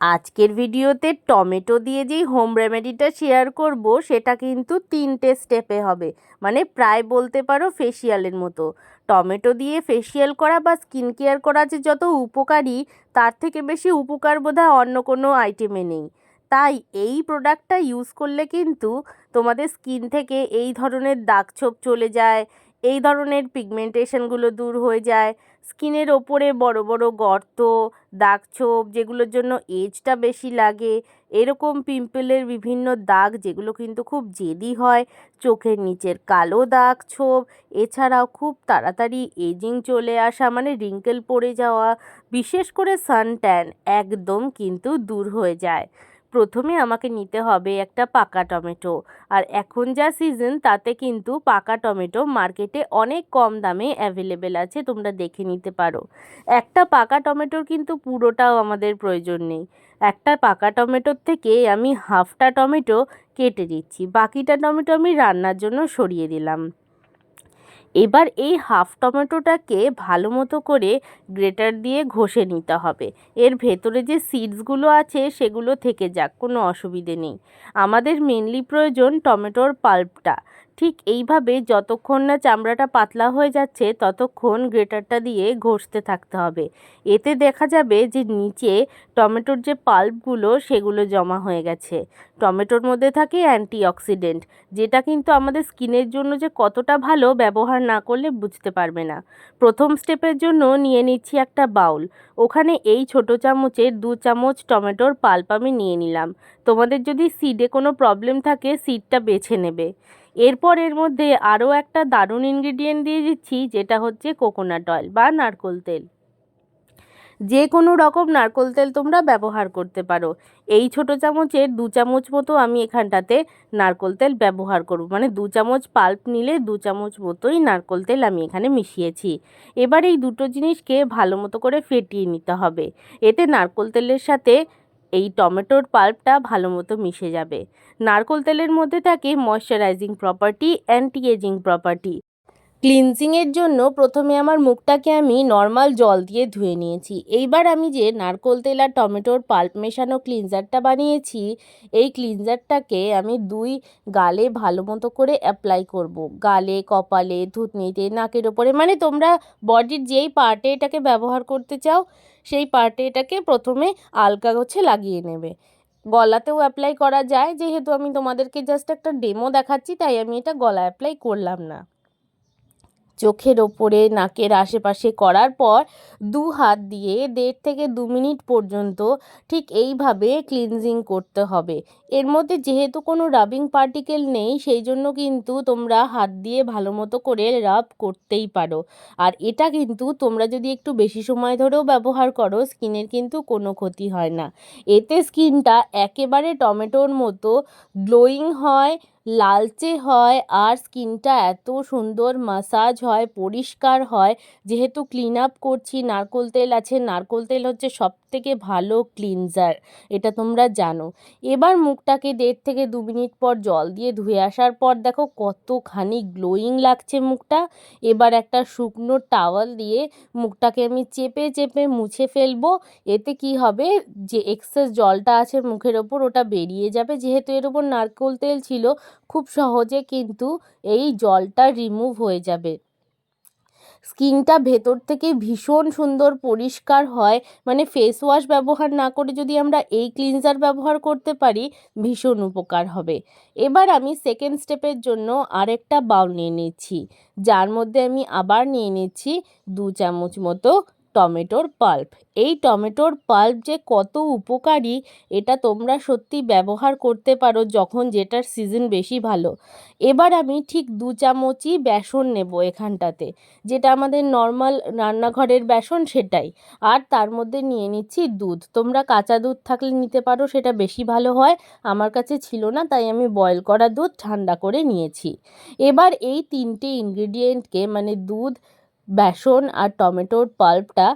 আজকের ভিডিওতে টমেটো দিয়ে যেই হোম রেমেডিটা শেয়ার করব, সেটা কিন্তু তিনটে স্টেপে হবে। মানে প্রায় বলতে পারো ফেসিয়ালের মতো। টমেটো দিয়ে ফেসিয়াল করা বা স্কিন কেয়ার করা যে যত উপকারী, তার থেকে বেশি উপকার বোধহয় অন্য কোনো আইটেমে নেই। তাই এই প্রোডাক্টটা ইউজ করলে কিন্তু তোমাদের স্কিন থেকে এই ধরনের দাগ ছোপ চলে যায় এই ধরনের পিগমেন্টেশনগুলো দূর হয়ে যায়। স্কিনের ওপরে বড় বড় গর্ত, দাগ ছোপ যেগুলোর জন্য এজটা বেশি লাগে। এরকম পিম্পলের বিভিন্ন দাগ যেগুলো কিন্তু খুব জেদি হয়। চোখের নিচের কালো দাগ ছোপ, এছাড়াও খুব তাড়াতাড়ি এজিং চলে আসা মানে রিঙ্কেল পড়ে যাওয়া, বিশেষ করে সান ট্যান একদম কিন্তু দূর হয়ে যায়। প্রথমে আমাকে নিতে হবে একটা পাকা টমেটো। আর এখন যা সিজন তাতে কিন্তু পাকা টমেটো মার্কেটে অনেক কম দামে অ্যাভেলেবেল আছে, তোমরা দেখে নিতে পারো। একটা পাকা টমেটোর কিন্তু পুরোটাও আমাদের প্রয়োজন নেই। একটা পাকা টমেটোর থেকে আমি হাফটা টমেটো কেটে দিচ্ছি, বাকিটা টমেটো আমি রান্নার জন্য সরিয়ে দিলাম। এবার এই হাফ টমেটোটাকে ভালো মতো করে গ্রেটার দিয়ে ঘষে নিতে হবে। এর ভেতরে যে সিডসগুলো আছে সেগুলো থেকে যাক, কোনো অসুবিধে নেই। আমাদের মেনলি প্রয়োজন টমেটোর পাল্পটা ঠিক এইভাবে যতক্ষণ না চামড়াটা পাতলা হয়ে যাচ্ছে, ততক্ষণ গ্রেটারটা দিয়ে ঘষতে থাকতে হবে। এতে দেখা যাবে যে নিচে টমেটোর যে পাল্পগুলো, সেগুলো জমা হয়ে গেছে। টমেটোর মধ্যে থাকে অ্যান্টিঅক্সিডেন্ট, যেটা কিন্তু আমাদের স্কিনের জন্য যে কতটা ভালো ব্যবহার না করলে বুঝতে পারবে না। প্রথম স্টেপের জন্য নিয়ে নিচ্ছি একটা বাউল। ওখানে এই ছোট চামচের দু চামচ টমেটোর পাল্প আমি নিয়ে নিলাম। তোমাদের যদি সিডে কোনো প্রবলেম থাকে সিডটা বেছে নেবে। এরপর এর মধ্যে আরও একটা দারুণ ইনগ্রিডিয়েন্ট দিয়ে দিচ্ছি, যেটা হচ্ছে কোকোনাট অয়েল বা নারকোল তেল। যে কোনো রকম নারকোল তেল তোমরা ব্যবহার করতে পারো। এই ছোট চামচের দু চামচ মতো আমি এখানটাতে নারকোল তেল ব্যবহার করব। মানে দু চামচ পাল্প নিলে দু চামচ মতোই নারকোল তেল আমি এখানে মিশিয়েছি। এবার এই দুটো জিনিসকে ভালো মতো করে ফেটিয়ে নিতে হবে। এতে নারকোল তেলের সাথে এই টমেটোর পাল্পটা ভালো মতো মিশে যাবে। নারকোল তেলের মধ্যে থাকে moisturising property anti ageing property ক্লিনজিংয়ের জন্য প্রথমে আমার মুখটাকে আমি নর্মাল জল দিয়ে ধুয়ে নিয়েছি। এইবার আমি যে নারকোল তেল আর টমেটোর পাল্প মেশানো ক্লিনজারটা বানিয়েছি, এই ক্লিনজারটাকে আমি দুই গালে ভালো মতো করে অ্যাপ্লাই করব। গালে, কপালে, ধুতনিতে, নাকের ওপরে। মানে তোমরা বডির যেই পার্টে এটাকে ব্যবহার করতে চাও সেই পার্টে এটাকে প্রথমে আল গোছে লাগিয়ে নেবে। গলাতেও অ্যাপ্লাই করা যায়, যেহেতু আমি তোমাদেরকে জাস্ট একটা ডেমো দেখাচ্ছি, তাই আমি এটা গলা অ্যাপ্লাই করলাম না। চোখের ওপরে, নাকের আশেপাশে করার পর দু হাত দিয়ে দেড় থেকে দু মিনিট পর্যন্ত ঠিক এইভাবে ক্লিনজিং করতে হবে। এর মধ্যে যেহেতু কোনো রাবিং পার্টিকেল নেই, সেই জন্য কিন্তু তোমরা হাত দিয়ে ভালো মতো করে রাব করতেই পারো। আর এটা কিন্তু তোমরা যদি একটু বেশি সময় ধরেও ব্যবহার করো, স্কিনের কিন্তু কোনো ক্ষতি হয় না। এতে স্কিনটা একেবারে টমেটোর মতো গ্লোয়িং হয় লালচে হয় আর স্কিনটা এত সুন্দর মাসাজ হয়, পরিষ্কার হয়। যেহেতু ক্লিন আপ করছি, নারকোল তেল আছে, নারকোল তেল হচ্ছে সব থেকে ভালো ক্লিনজার এটা তোমরা জানো। এবার মুখটাকে দেড় থেকে দু মিনিট পর জল দিয়ে ধুয়ে আসার পর দেখো কতখানি গ্লোয়িং লাগছে মুখটা। এবার একটা শুকনো টাওয়াল দিয়ে মুখটাকে আমি চেপে চেপে মুছে ফেলব। এতে কি হবে? যে এক্সেস জলটা আছে মুখের ওপর, ওটা বেরিয়ে যাবে। যেহেতু এর ওপর নারকোল তেল ছিল খুব সহজে কিন্তু এই জলটা রিমুভ হয়ে যাবে। স্কিনটা ভেতর থেকে ভীষণ সুন্দর পরিষ্কার হয় মানে ফেস ওয়াশ ব্যবহার না করে যদি আমরা এই ক্লিনজার ব্যবহার করতে পারি, ভীষণ উপকার হবে। এবার আমি সেকেন্ড স্টেপের জন্য আরেকটা বাউল নিয়ে নিচ্ছি, যার মধ্যে আমি আবার নিয়ে নিচ্ছি দু চামচ মতো টমেটোর পাল্প। এই টমেটোর পাল্প যে কত উপকারী, এটা তোমরা সত্যি ব্যবহার করতে পারো যখন যেটার সিজন বেশি ভালো। এবার আমি ঠিক দু চামচই বেসন নেব এখানটাতে, যেটা আমাদের নর্মাল রান্নাঘরের বেসন সেটাই। আর তার মধ্যে নিয়ে নিচ্ছি দুধ। তোমরা কাঁচা দুধ থাকলে নিতে পারো, সেটা বেশি ভালো হয়। আমার কাছে ছিল না, তাই আমি বয়েল করা দুধ ঠান্ডা করে নিয়েছি। এবার এই তিনটে ইনগ্রিডিয়েন্টকে মানে দুধ বেসন আর টমেটোর পাল্পটা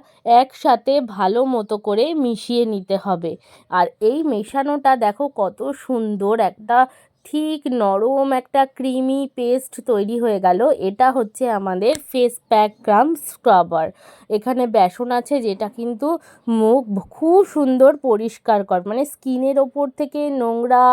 একসাথে ভালো মতো করে মিশিয়ে নিতে হবে। আর এই মেশানোটা দেখো কত সুন্দর, একটা ঠিক নরম একটা ক্রিমি পেস্ট তৈরি হয়ে গেল। এটা হচ্ছে আমাদের ফেস প্যাক গ্রাম স্ক্রাবার। এখানে বেসন আছে যেটা কিন্তু মুখ খুব সুন্দর পরিষ্কার কর মানে স্কিনের ওপর থেকে নোংরা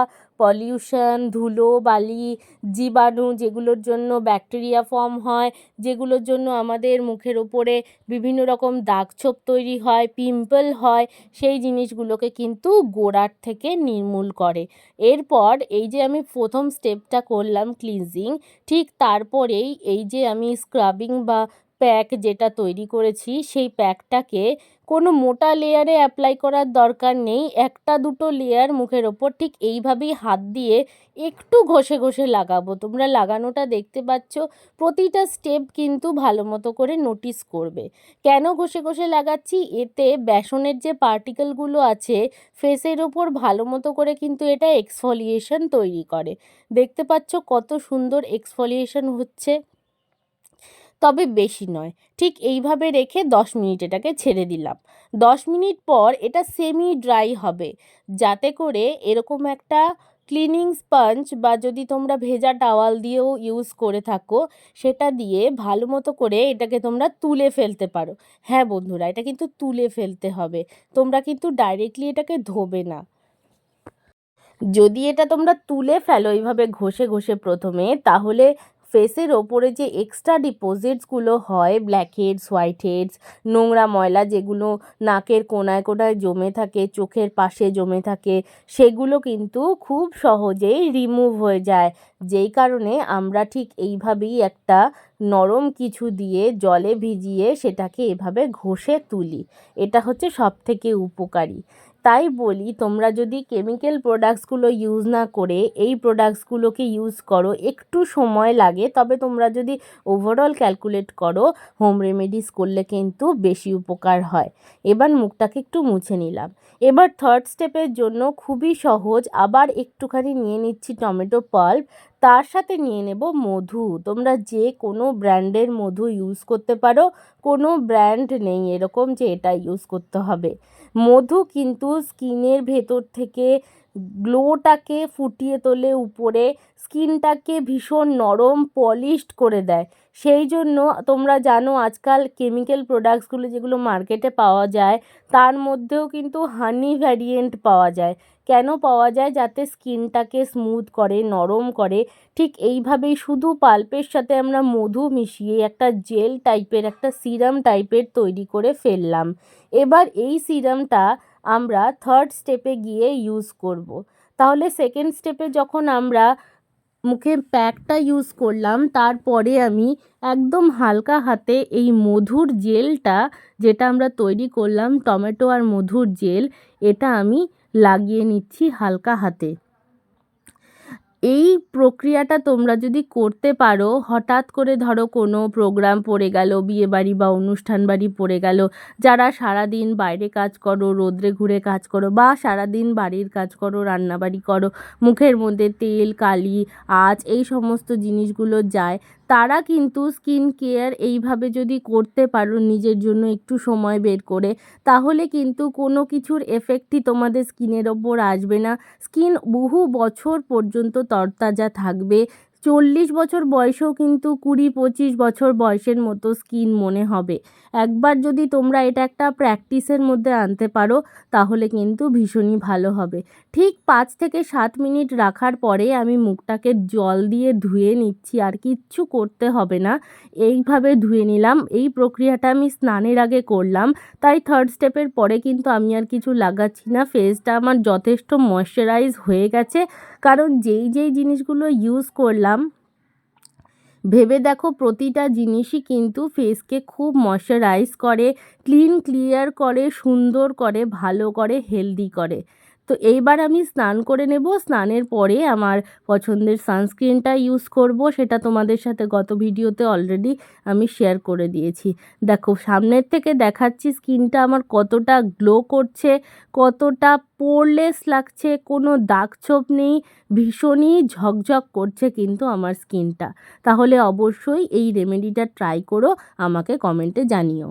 পলিউশন ধুলো, বালি, জীবাণু যেগুলোর জন্য ব্যাকটেরিয়া ফর্ম হয়, যেগুলোর জন্য আমাদের মুখের ওপরে বিভিন্ন রকম দাগছোপ তৈরি হয় পিম্পল হয়, সেই জিনিসগুলোকে কিন্তু গোড়ার থেকে নির্মূল করে। এরপর এই যে আমি প্রথম স্টেপটা করলাম ক্লিনজিং ঠিক তারপরেই এই যে আমি স্ক্রাবিং বা প্যাক যেটা তৈরি করেছি, সেই প্যাকটাকে কোনো মোটা লেয়ারে অ্যাপ্লাই করার দরকার নেই। একটা দুটো লেয়ার মুখের ওপর ঠিক এইভাবেই হাত দিয়ে একটু ঘষে ঘষে লাগাবো। তোমরা লাগানোটা দেখতে পাচ্ছ, প্রতিটা স্টেপ কিন্তু ভালো মতো করে নোটিস করবে। কেন ঘষে ঘষে লাগাচ্ছি? এতে বেসনের যে পার্টিকেলগুলো আছে ফেসের ওপর ভালো মতো করে কিন্তু এটা এক্সফলিয়েশন তৈরি করে। দেখতে পাচ্ছ কত সুন্দর এক্সফলিয়েশন হচ্ছে। তবে বেশি নয়। ঠিক এইভাবে রেখে দশ মিনিট এটাকে ছেড়ে দিলাম। দশ মিনিট পর এটা সেমি ড্রাই হবে। যাতে করে এরকম একটা ক্লিনিং স্পঞ্জ বা যদি তোমরা ভেজা টাওয়াল দিয়েও ইউজ করে থাকো, সেটা দিয়ে ভালো মতো করে এটাকে তোমরা তুলে ফেলতে পারো। হ্যাঁ বন্ধুরা, এটা কিন্তু তুলে ফেলতে হবে। তোমরা কিন্তু ডাইরেক্টলি এটাকে ধোবে না। যদি এটা তোমরা তুলে ফেলো এইভাবে ঘষে ঘষে প্রথমে, তাহলে ফেসের ওপরে যে এক্সট্রা ডিপোজিটসগুলো হয় ব্ল্যাক হেডস হোয়াইট হেডস নোংরা ময়লা যেগুলো নাকের কোনায় কোনায় জমে থাকে, চোখের পাশে জমে থাকে, সেগুলো কিন্তু খুব সহজেই রিমুভ হয়ে যায়। যেই কারণে আমরা ঠিক এইভাবেই একটা নরম কিছু দিয়ে জলে ভিজিয়ে সেটাকে এভাবে ঘষে তুলি। এটা হচ্ছে সব থেকে উপকারী। তাই বলি, তোমরা যদি কেমিক্যাল প্রোডাক্টসগুলো ইউজ না করে এই প্রোডাক্টসগুলোকে ইউজ করো, একটু সময় লাগে। তবে তোমরা যদি ওভারঅল ক্যালকুলেট করো হোম রেমেডিস করলে কিন্তু বেশি উপকার হয়। এবার মুখটাকে একটু মুছে নিলাম। এবার থার্ড স্টেপের জন্য খুবই সহজ, আবার একটুখানি নিয়ে নিচ্ছি টমেটো পাল্প তার সাথে নিয়ে নেব মধু। তোমরা যে কোনো ব্র্যান্ডের মধু ইউজ করতে পারো, কোনো ব্র্যান্ড নেই এরকম যে এটা ইউজ করতে হবে। মধু কিন্তু স্কিনের ভেতর থেকে গ্লোটাকে ফুটিয়ে তোলে উপরে, স্কিনটাকে ভীষণ নরম, পলিশড করে দেয়। সেই জন্য তোমরা জানো আজকাল কেমিক্যাল প্রোডাক্টসগুলো যেগুলো মার্কেটে পাওয়া যায়, তার মধ্যেও কিন্তু হানি ভ্যারিয়েন্ট পাওয়া যায়। কেন পাওয়া যায় যাতে স্কিনটাকে স্মুথ করে, নরম করে ঠিক এইভাবেই শুধু পাল্পের সাথে আমরা মধু মিশিয়ে একটা জেল টাইপের, একটা সিরাম টাইপের তৈরি করে ফেললাম এবার এই সিরামটা আমরা থার্ড স্টেপে গিয়ে ইউজ করব। তাহলে সেকেন্ড স্টেপে যখন আমরা মুখে প্যাকটা ইউজ করলাম, তারপরে আমি একদম হালকা হাতে এই মধুর জেলটা যেটা আমরা তৈরি করলাম, টমেটো আর মধুর জেল, এটা আমি লাগিয়ে নিচ্ছি হালকা হাতে। এই প্রক্রিয়াটা তোমরা যদি করতে পারো, হঠাৎ করে ধরো কোনো প্রোগ্রাম পড়ে গেল, বিয়েবাড়ি বা অনুষ্ঠান বাড়ি পড়ে গেল, যারা সারাদিন বাইরে কাজ করো, রোদ্রে ঘুরে কাজ করো বা সারাদিন বাড়ির কাজ করো, রান্নাবাড়ি করো, মুখের মধ্যে তেল, কালি, আঁচ এই সমস্ত জিনিসগুলো যায়, তারা কিন্তু স্কিন কেয়ার এইভাবে যদি করতে পারো নিজের জন্য একটু সময় বের করে, তাহলে কিন্তু কোনো কিছুর এফেক্টই তোমাদের স্কিনের ওপর আসবে না। স্কিন বহু বছর পর্যন্ত তরতাজা থাকবে চল্লিশ বছর বয়সেও কিন্তু কুড়ি পঁচিশ বছর বয়সের মতো স্কিন মনে হবে। একবার যদি তোমরা এটা একটা প্র্যাকটিসের মধ্যে আনতে পারো, তাহলে কিন্তু ভীষণই ভালো হবে। ঠিক পাঁচ থেকে সাত মিনিট রাখার পরে আমি মুখটাকে জল দিয়ে ধুয়ে নিচ্ছি, আর কিচ্ছু করতে হবে না। এইভাবে ধুয়ে নিলাম। এই প্রক্রিয়াটা আমি স্নানের আগে করলাম। তাই থার্ড স্টেপের পরে কিন্তু আমি আর কিছু লাগাচ্ছি না। ফেসটা আমার যথেষ্ট ময়শ্চারাইজ হয়ে গেছে। কারণ যেই যেই জিনিসগুলো ইউজ করলাম ভেবে দেখো প্রতিটা জিনিসই কিন্তু ফেসকে খুব ময়শ্চারাইজ করে ক্লিন ক্লিয়ার করে, সুন্দর করে, ভালো করে হেলদি করে। তো এইবার আমি স্নান করে নেব। স্নানের পরে আমার পছন্দের সানস্ক্রিনটা ইউজ করব। সেটা তোমাদের সাথে গত ভিডিওতে অলরেডি আমি শেয়ার করে দিয়েছি। দেখো, সামনের থেকে দেখাচ্ছি স্কিনটা আমার কতটা গ্লো করছে, কতটা পোরলেস লাগছে, কোনো দাগ ছোপ নেই, ভীষণই ঝকঝক করছে কিন্তু আমার স্কিনটা। তাহলে অবশ্যই এই রেমেডিটা ট্রাই করো, আমাকে কমেন্টে জানিও।